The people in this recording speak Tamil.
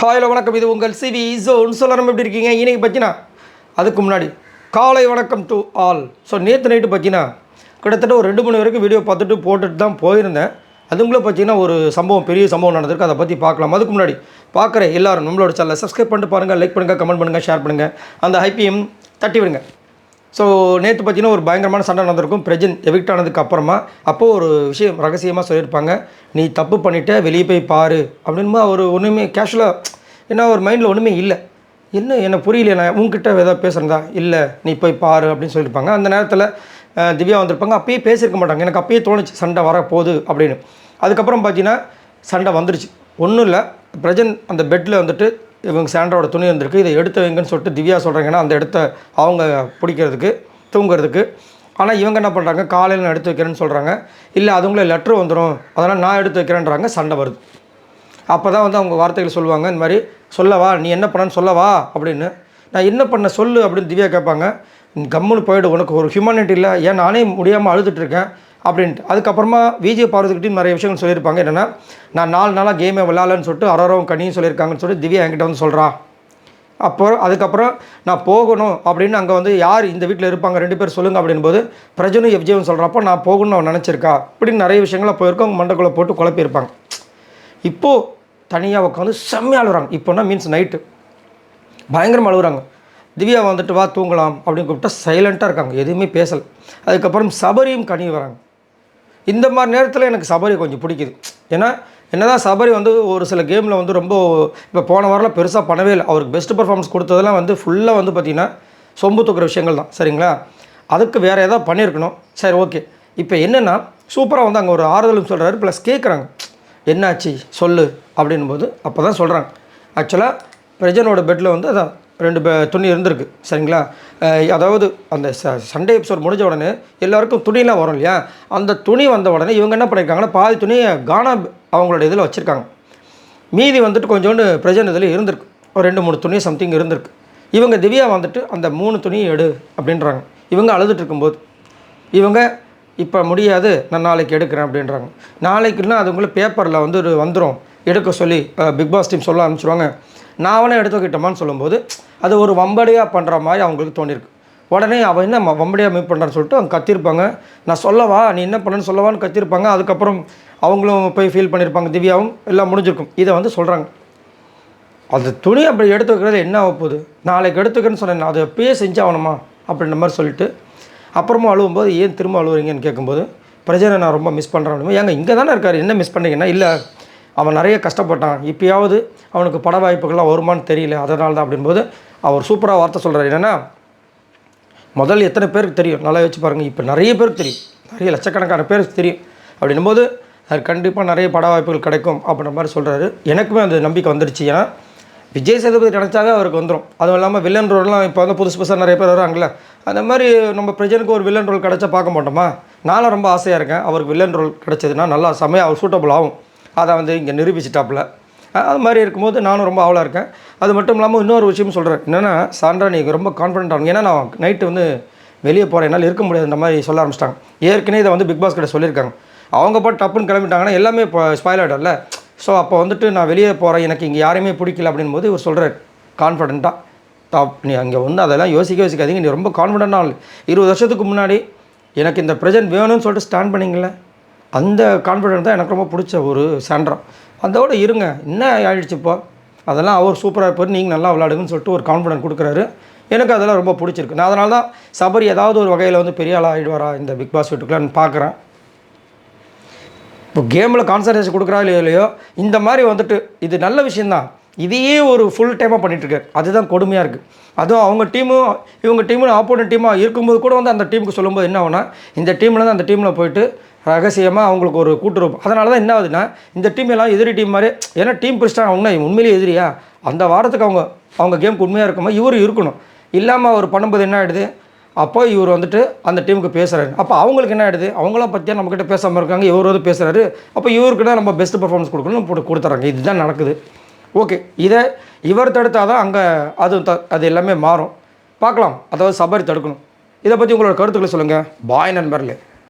ஹாயில் வணக்கம். இது உங்கள் சிவி ஜோன் சொல்லணும் எப்படி இருக்கீங்க? இன்னைக்கு பார்த்தீங்கன்னா அதுக்கு முன்னாடி காலை வணக்கம் டு ஆல் ஸோ நேற்று நைட்டு பார்த்தீங்கன்னா கிட்டத்தட்ட ஒரு ரெண்டு மணி வரைக்கும் வீடியோ பார்த்துட்டு போட்டுட்டு தான் போயிருந்தேன். அதுங்களும் பார்த்தீங்கன்னா ஒரு சம்பவம் பெரிய சம்பவம் நடந்திருக்கு. அதை பற்றி பார்க்கலாம். அதுக்கு முன்னாடி பார்க்குற எல்லாரும் நம்மளோட சேனலை சப்ஸ்கிரைப் பண்ணிட்டு பாருங்கள் லைக் பண்ணுங்கள் கமெண்ட் பண்ணுங்கள் ஷேர் பண்ணுங்கள் அந்த ஐபிஎம் தட்டி விடுங்க. ஸோ நேற்று பார்த்தீங்கன்னா ஒரு பயங்கரமான சண்டை நடந்திருக்கும். பிரஜன் எவிக்ட் ஆனதுக்கு அப்புறமா அப்போது ஒரு விஷயம் ரகசியமாக சொல்லியிருப்பாங்க. நீ தப்பு பண்ணிட்ட வெளியே போய் பாரு. அப்படின்னு அவர் ஒன்றுமே கேஷுவலாக என்ன ஒரு மைண்டில் ஒன்றுமே இல்லை. என்ன என்ன புரியல நான் உங்ககிட்ட ஏதாவது பேசுகிறதா இல்லை நீ போய் பாரு. அப்படின்னு சொல்லியிருப்பாங்க. அந்த நேரத்தில் திவ்யா வந்திருப்பாங்க. அப்பயே பேசியிருக்க மாட்டாங்க. எனக்கு அப்பயே தோணுச்சு சண்டை வரப்போகுது அப்படின்னு. அதுக்கப்புறம் பார்த்தீங்கன்னா சண்டை வந்துருச்சு. ஒன்றும் இல்லை பிரஜன் அந்த பெட்டில் வந்துட்டு இவங்க சாண்ட்ராவோட துணி வந்திருக்கு. இதை எடுத்து வைங்கன்னு சொல்லிட்டு திவ்யா சொல்கிறாங்கன்னா அந்த இடத்த அவங்க பிடிக்கிறதுக்கு தூங்குறதுக்கு. ஆனால் இவங்க என்ன பண்ணுறாங்க காலையில் நான் எடுத்து வைக்கிறேன்னு சொல்கிறாங்க இல்லை அதுங்களே லெட்ரு வந்துடும் அதனால் நான் எடுத்து வைக்கிறேன்றாங்க. சண்டை வருது. அப்போ தான் வந்து அவங்க வார்த்தைகள் சொல்லுவாங்க. இந்த மாதிரி சொல்லவா நீ என்ன பண்ணன்னு சொல்லவா அப்படின்னு. நான் என்ன பண்ண சொல்லு? அப்படின்னு திவ்யா கேட்பாங்க. கம்முன்னு போயிடு. உனக்கு ஒரு ஹியூமனிட்டி இல்லை. ஏன்? நானே முடியாமல் அழுதுட்டு இருக்கேன். அப்படின்ட்டு. அதுக்கப்புறமா விஜய் பார்வதிக்கிட்டையும் நிறைய விஷயங்கள் சொல்லியிருப்பாங்க. என்னென்னா நான் நாலு நாளாக கேமே விளாட்லன்னு சொல்லிட்டு அரவரும் கனியும் சொல்லியிருக்காங்கன்னு சொல்லிட்டு திவ்யா என்கிட்ட வந்து சொல்கிறா அப்போ அதுக்கப்புறம் நான் போகணும் அப்படின்னு அங்கே வந்து யார் இந்த வீட்டில் இருப்பாங்க ரெண்டு பேர் சொல்லுங்க அப்படின்போது பிரஜனும் எஃப்ஜேவும் சொல்கிறப்போ நான் போகணும்னு அவன் நினச்சிருக்கா? இப்படின்னு நிறைய விஷயங்களாக போயிருக்கோம். அவங்க மண்டக்குள்ளே போட்டு குழப்பியிருப்பாங்க. இப்போது தனியாக உட்காந்து செம்மையாக அழுகுறாங்க இப்போனா மீன்ஸ் நைட்டு பயங்கரமாக அழுகுறாங்க திவ்யா வந்துட்டு வா தூங்கலாம். அப்படின்னு கூப்பிட்டா சைலண்ட்டாக இருக்காங்க. எதுவுமே பேசலை. அதுக்கப்புறம் சபரியும் கனி வராங்க. இந்த மாதிரி நேரத்தில் எனக்கு சபரி கொஞ்சம் பிடிக்குது. ஏன்னா என்னதான் சபரி வந்து ஒரு சில கேமில் வந்து ரொம்ப இப்போ போன வாரம்லாம் பெருசாக பண்ணவே இல்லை. அவருக்கு பெஸ்ட் பர்ஃபார்மன்ஸ் கொடுத்ததெல்லாம் வந்து ஃபுல்லாக வந்து பார்த்திங்கன்னா சொம்பு தூக்குற விஷயங்கள் தான். சரிங்களா? அதுக்கு வேறு ஏதாவது பண்ணியிருக்கணும் சரி ஓகே இப்போ என்னென்னா சூப்பராக வந்து அங்கே ஒரு ஆறுதலும் சொல்கிறாரு ப்ளஸ் கேட்குறாங்க என்னாச்சு? சொல்லு. அப்படின்போது அப்போ தான் சொல்கிறாங்க ஆக்சுவலாக பிரஜனோட பெட்டில் வந்து அதான் ரெண்டு துணி இருந்திருக்கு. சரிங்களா? அதாவது அந்த ச சண்டே எபிசோட் முடிஞ்ச உடனே எல்லாருக்கும் துணியெலாம் வரும் இல்லையா? அந்த துணி வந்த உடனே இவங்க என்ன பண்ணியிருக்காங்கன்னா பாதி துணியை கானா அவங்களோட இதில் வச்சுருக்காங்க. மீதி வந்துட்டு கொஞ்சோண்டு பிரஜன் இதில் இருந்திருக்கு. ஒரு ரெண்டு மூணு துணி சம்திங் இருந்திருக்கு. இவங்க திவ்யா வந்துட்டு அந்த மூணு துணியை எடு அப்படின்றாங்க. இவங்க அழுதுட்டு இருக்கும்போது இவங்க இப்போ முடியாது நான் நாளைக்கு எடுக்கிறேன் அப்படின்றாங்க. நாளைக்குன்னா அதுக்குள்ளே பேப்பரில் வந்து ஒரு வந்துடும் எடுக்க சொல்லி பிக் பாஸ் டீம் சொல்ல ஆரம்பிச்சிருவாங்க. நான் அவனே எடுத்து வைக்கிட்டோமான்னு சொல்லும்போது அது ஒரு வம்படியாக பண்ணுற மாதிரி அவங்களுக்கு தோணியிருக்கு. உடனே அவன் என்ன ம- வம்படியாக மீட் பண்ணுறான்னு சொல்லிட்டு அவங்க கத்திருப்பாங்க. நான் சொல்லவா? நீ என்ன பண்ணன்னு சொல்லவான்னு கத்திருப்பாங்க. அதுக்கப்புறம் அவங்களும் போய் ஃபீல் பண்ணியிருப்பாங்க திவ்யாவும். எல்லாம் முடிஞ்சிருக்கும். இதை வந்து சொல்கிறாங்க அந்த துணி அப்படி எடுத்து வைக்கிறது என்ன ஆக போகுது நாளைக்கு எடுத்துக்கிறேன்னு சொன்னேன். அதை எப்பயே செஞ்சாகணுமா அப்படின்ற மாதிரி சொல்லிட்டு அப்புறமா அழுவும்போது ஏன் திரும்ப அழுவுறீங்கன்னு கேட்கும்போது பிரஜனை நான் ரொம்ப மிஸ் பண்ணுறேன் ஏங்க இங்கே தானே இருக்கார். என்ன மிஸ் பண்ணுறீங்கன்னா இல்லை அவன் நிறைய கஷ்டப்பட்டான். இப்பயாவது அவனுக்கு பட வாய்ப்புகள்லாம் வருமான்னு தெரியல. அதனால தான் அப்படின்போது அவர் சூப்பராக வார்த்தை சொல்கிறார் என்னென்னா முதல் எத்தனை பேருக்கு தெரியும்? நல்லா யோசிச்சு பாருங்கள் இப்போ நிறைய பேருக்கு தெரியும். நிறைய லட்சக்கணக்கான பேருக்கு தெரியும். அப்படின்னும் போது அது கண்டிப்பாக நிறைய பட வாய்ப்புகள் கிடைக்கும் அப்படின்ற மாதிரி சொல்கிறாரு எனக்குமே அந்த நம்பிக்கை வந்துடுச்சு ஏன்னா விஜய் சேதுபதி நினச்சாவே அவருக்கு வந்துடும் அதுவும் இல்லாமல் வில்லன் ரோல்லாம் இப்போ வந்து புதுசு புதுசாக நிறைய பேர் வராங்கல்ல. அந்த மாதிரி நம்ம பிரஜனுக்கு ஒரு வில்லன் ரோல் கிடச்சா பார்க்க மாட்டோமா? நானும் ரொம்ப ஆசையாக இருக்கேன். அவருக்கு வில்லன் ரோல் கிடச்சதுன்னா நல்லா செமையாக அவர் சூட்டபுள் ஆகும். அதை வந்து இங்கே நிரூபிச்சிட்டாப்புல. அது மாதிரி இருக்கும்போது நானும் ரொம்ப ஆவலாக இருக்கேன். அது மட்டும் இல்லாமல் இன்னொரு விஷயம் சொல்கிறேன் என்னென்னா சான்றா நீங்கள் ரொம்ப கான்ஃபிடென்ட் ஆகும் ஏன்னா நான் நைட்டு வந்து வெளியே போகிறேன் என்னால் இருக்க முடியாதுன்ற மாதிரி சொல்ல ஆரம்பிச்சிட்டாங்க. ஏற்கனவே இதை வந்து பிக் பாஸ் கிட்ட சொல்லியிருக்காங்க. அவங்க பாட்டு டப்புன்னு கிளம்பிட்டாங்கன்னா எல்லாமே இப்போ ஸ்பாயில் ஆகிடும்ல ஸோ அப்போ வந்துட்டு நான் வெளியே போகிறேன் எனக்கு இங்கே யாரையுமே பிடிக்கல அப்படின் போது இவர் சொல்கிறார் கான்ஃபிடென்ட்டாக டாப் நீ அங்கே வந்து அதெல்லாம் யோசிக்க யோசிக்காதீங்க. நீ ரொம்ப கான்ஃபிடென்ட்டாக ஆள் இருபது வருஷத்துக்கு முன்னாடி எனக்கு இந்த ப்ரெசென்ட் வேணும்னு சொல்லிட்டு ஸ்டாண்ட் பண்ணிங்களே அந்த கான்ஃபிடென்ட் தான் எனக்கு ரொம்ப பிடிச்ச ஒரு சான்றம் அதோடு இருங்க. என்ன ஆயிடுச்சு இப்போ? அதெல்லாம் அவர் சூப்பராக இருப்பார் நீங்கள் நல்லா விளாடுங்கன்னு சொல்லிட்டு ஒரு கான்ஃபிடன்ட் கொடுக்குறாரு. எனக்கு அதெல்லாம் ரொம்ப பிடிச்சிருக்கு. நான் அதனால தான் சபரி ஏதாவது ஒரு வகையில் வந்து பெரிய ஆளாக ஆகிடுவாரா இந்த பிக் பாஸ் வீட்டுக்குள்ள பார்க்குறேன். இப்போ கேமில் கான்சன்ட்ரேஷன் கொடுக்குறா இல்லையோ இல்லையோ இந்த மாதிரி வந்துட்டு இது நல்ல விஷயந்தான் இதையே ஒரு ஃபுல் டைமாக பண்ணிகிட்ருக்காரு அதுதான் கொடுமையாக இருக்குது அதுவும் அவங்க டீமும் இவங்க டீமும் ஆப்போனன்ட் டீமாக இருக்கும்போது கூட வந்து அந்த டீமுக்கு சொல்லும்போது என்ன ஆகுனா இந்த டீமில் அந்த டீமில் போயிட்டு ரகசியமாக அவங்களுக்கு ஒரு கூட்டுறவு. அதனால தான் என்ன ஆகுதுன்னா இந்த டீம் எல்லாம் எதிரி டீம் மாதிரி ஏன்னா டீம் பிடிச்சிட்டாங்க அவங்க உண்மையிலேயே எதிரியா? அந்த வாரத்துக்கு அவங்க அவங்க கேமுக்கு உண்மையாக இருக்குமா இவர் இருக்கணும். இல்லாமல் அவர் பண்ணும்போது என்ன ஆகிடுது அப்போ இவர் வந்துட்டு அந்த டீமுக்கு பேசுகிறாரு அப்போ அவங்களுக்கு என்ன ஆகிடுது அவங்களாம் பற்றியா நம்மக்கிட்ட பேசாமல் இருக்காங்க? இவர் வந்து பேசுகிறாரு அப்போ இவருக்கு தான் நம்ம பெஸ்ட் பர்ஃபார்மன்ஸ் கொடுக்கணும் போட்டு கொடுத்துறாங்க. இதுதான் நடக்குது. ஓகே இதை இவர் தடுத்தால் தான் அங்கே அது த அது எல்லாமே மாறும். பார்க்கலாம். அதாவது சபரி தடுக்கணும். இதை பற்றி உங்களோட கருத்துக்களை சொல்லுங்கள் பாய் நண்பர்களே.